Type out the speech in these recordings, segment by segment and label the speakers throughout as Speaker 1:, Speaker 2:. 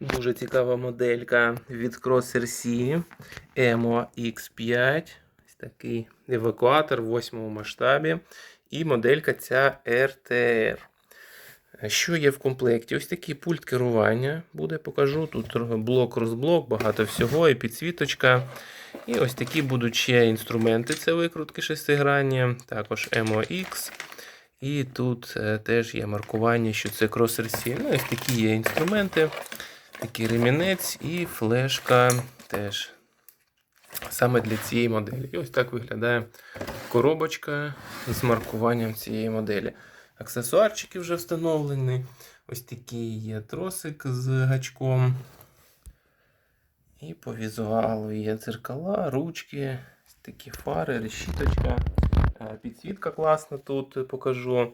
Speaker 1: Дуже цікава моделька від Crosser C EMO X5. Ось такий евакуатор в восьмому масштабі. І моделька ця RTR. Що є в комплекті? Ось такий пульт керування буде, покажу. Тут блок-розблок, багато всього, і підсвіточка. І ось такі будуть ще інструменти. Це викрутки шестигранні, також MOX. І тут е, теж є маркування, що це Crosser C. Ну, ось такі є інструменти. Такий ремінець і флешка теж саме для цієї моделі. І ось так виглядає коробочка з маркуванням цієї моделі. Аксесуарчики вже встановлені. Ось такий є тросик з гачком. І по візуалу є дзеркала, ручки, такі фари, решіточка. Е, Підсвітка класна тут покажу.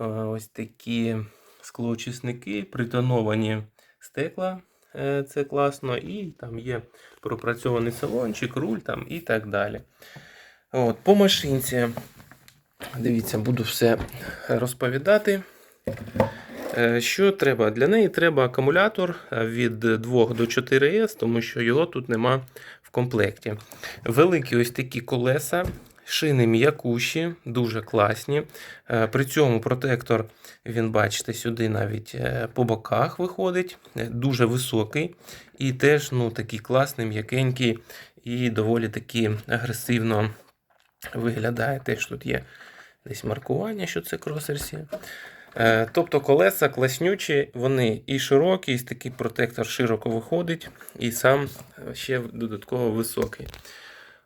Speaker 1: Е, Ось такі склоочисники, притоновані стекла. Е, Це класно. І там є пропрацьований салончик, руль там і так далі. От, По машинці. Дивіться, буду все розповідати. Е, Що треба? Для неї треба акумулятор е, від 2 до 4С, тому що його тут нема в комплекті. Великі ось такі колеса, шини м'якуші, дуже класні. Е, При цьому протектор, він, бачите, сюди навіть е, по боках виходить, е, дуже високий і теж ну, такий класний, м'якенький і доволі таки агресивно виглядає. Теж тут є десь маркування, що це кросерсі. Тобто колеса класнючі, вони і широкі, і такий протектор широко виходить, і сам ще додатково високий.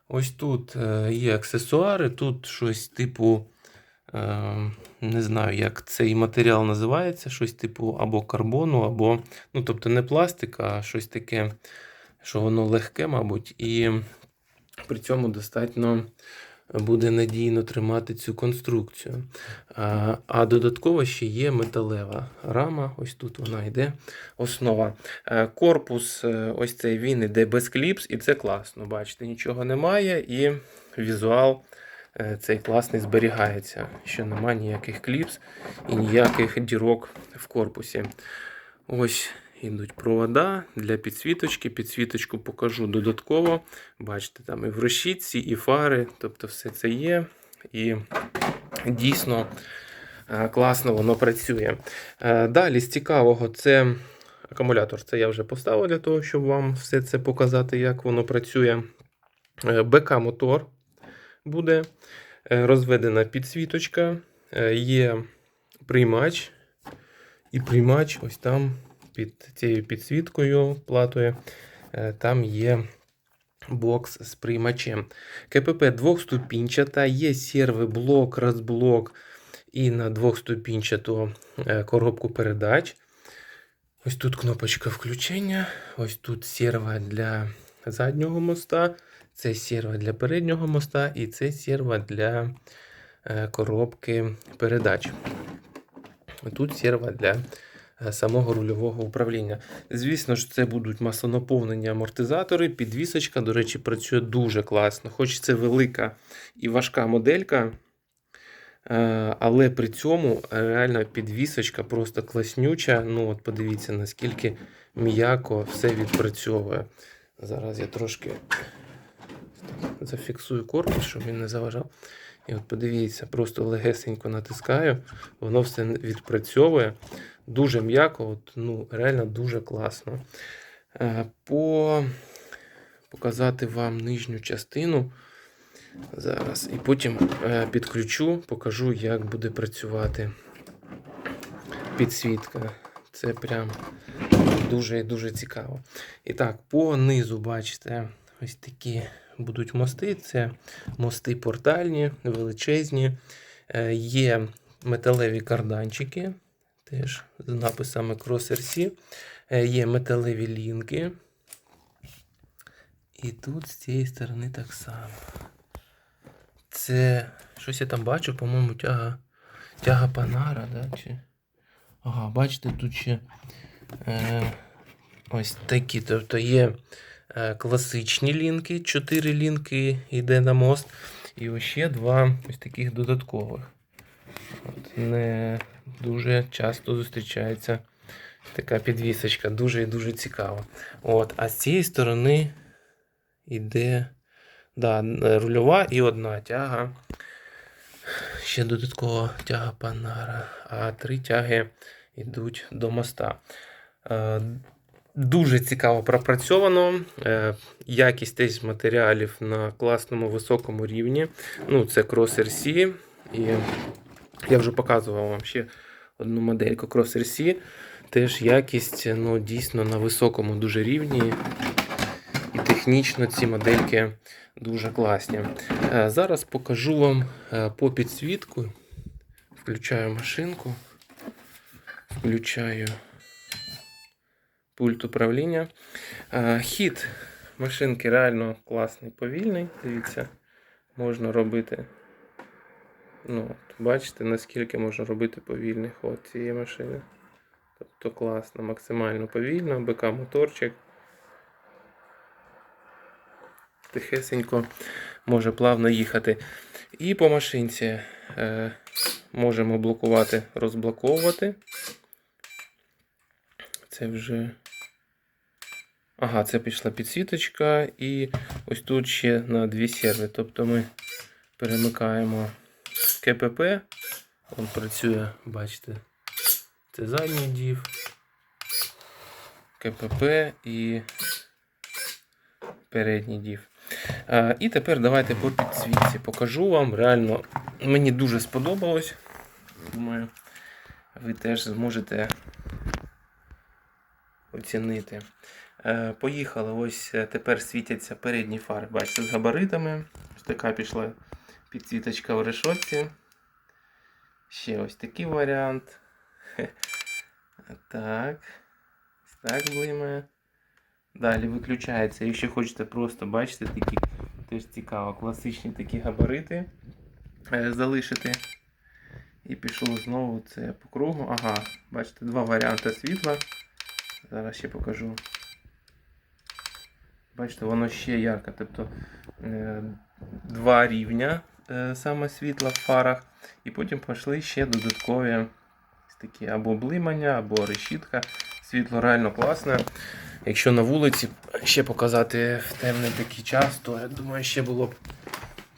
Speaker 1: Ось тут е, є аксесуари, тут щось типу, е, не знаю, як цей матеріал називається, щось типу або карбону, або, ну, тобто не пластик, а щось таке, що воно легке, мабуть, і при цьому достатньо буде надійно тримати цю конструкцію. А, а додатково ще є металева рама. Ось тут вона йде. Основа. Е, Корпус, е, ось цей він іде без кліпс, і це класно. Бачите, нічого немає, і візуал е, цей класний зберігається. Що немає ніяких кліпс і ніяких дірок в корпусі. Ось Ідуть провода для підсвіточки. Підсвіточку покажу додатково. Бачите, там і в решітці, і фари, тобто все це є. І дійсно е, класно воно працює. Е, Далі з цікавого це акумулятор. Це я вже поставив для того, щоб вам все це показати, як воно працює. Е, БК-мотор буде розведена підсвіточка, є приймач. І приймач ось там під цією підсвіткою платою, е, там є бокс з приймачем. КПП двохступінчата, є сервоблок, розблок і на двохступінчату е, коробку передач. Ось тут кнопочка включення, ось тут серва для заднього моста, це серва для переднього моста і це серва для е, коробки передач. Тут серва для самого рульового управління. Звісно ж, це будуть масонаповнені амортизатори. Підвісочка, до речі, працює дуже класно. Хоч це велика і важка моделька, е, але при цьому реально підвісочка просто класнюча. Ну, от подивіться, наскільки м'яко все відпрацьовує. Зараз я трошки зафіксую корпус, щоб він не заважав. І от подивіться, просто легесенько натискаю, воно все відпрацьовує. Дуже м'яко, от, ну, реально дуже класно. Е, По... Показати вам нижню частину зараз. І потім е, підключу, покажу, як буде працювати підсвітка. Це прям дуже і дуже цікаво. І так, по низу, бачите, ось такі будуть мости. Це мости портальні, величезні. Е, Є металеві карданчики, теж з написами Crosser C. Е, Є металеві лінки. І тут з цієї сторони так само. Це щось я там бачу, по-моєму, тяга, тяга Панара, да? Чи... Ага, бачите, тут ще е, ось такі. Тобто є е, класичні лінки, 4 лінки йде на мост. І ще два ось таких додаткових. Не дуже часто зустрічається Така підвісочка, дуже і дуже цікава. От, а з цієї сторони йде да, рульова і одна тяга. Ще додаткова тяга Панара, а три тяги йдуть до моста. Е, Дуже цікаво пропрацьовано. Е, Якість теж матеріалів на класному високому рівні. Ну, це Cross RC. І я вже показував вам ще одну модельку Cross RC. Теж якість ну, дійсно на високому дуже рівні. І технічно ці модельки дуже класні. Е, Зараз покажу вам е, по підсвітку. Включаю машинку. Включаю пульт управління. Е, Хід машинки реально класний, повільний. Дивіться, можна робити. Ну, бачите, наскільки можна робити повільний ход цієї машини. Тобто класно, максимально повільно, БК моторчик. Тихесенько може плавно їхати. І по машинці е, можемо блокувати, розблоковувати. Це вже. Ага, це пішла підсвіточка, і ось тут ще на дві серви. Тобто ми перемикаємо КПП. Він працює, бачите, це задній дів, КПП і передній дів. І тепер давайте по підсвітці покажу вам. Реально, мені дуже сподобалось. Думаю, ви теж зможете оцінити. Е, Поїхали. Ось е, тепер світяться передні фари. Бачите, з габаритами. Ось така пішла підсвіточка в решотці. Ще ось такий варіант. Так. Так блимає. Далі виключається. Якщо хочете просто бачите, такі теж цікаво, класичні такі габарити е, залишити. І пішло знову це по кругу. Ага, бачите, два варіанти світла. Зараз ще покажу. Бачите, воно ще ярко. Тобто е, два рівня саме світла в фарах. І потім пішли ще додаткові такі або блимання, або решітка. Світло реально класне. Якщо на вулиці ще показати в темний такий час, то я думаю, ще було б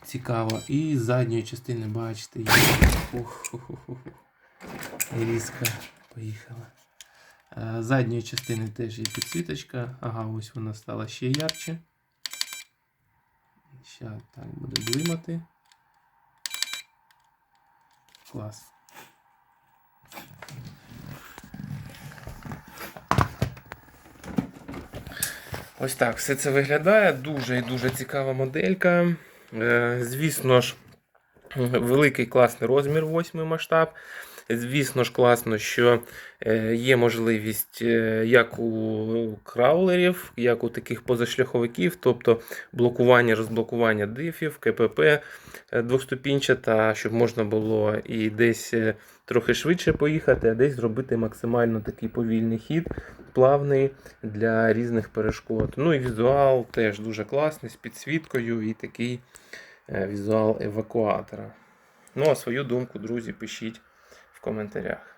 Speaker 1: цікаво. І з задньої частини, бачите, є. Різко поїхала. Е, З задньої частини теж є підсвіточка. Ага, ось вона стала ще ярче. Ще так буде блимати. Клас. Ось так все це виглядає. Дуже і дуже цікава моделька. Е, Звісно ж, великий класний розмір, 8 масштаб. Звісно ж, класно, що е, є можливість е, як у краулерів, як у таких позашляховиків, тобто блокування, розблокування дифів, КПП е, двохступінчата, щоб можна було і десь трохи швидше поїхати, а десь зробити максимально такий повільний хід, плавний для різних перешкод. Ну і візуал теж дуже класний, з підсвіткою і такий візуал евакуатора. Ну, а свою думку, друзі, пишіть в коментарях.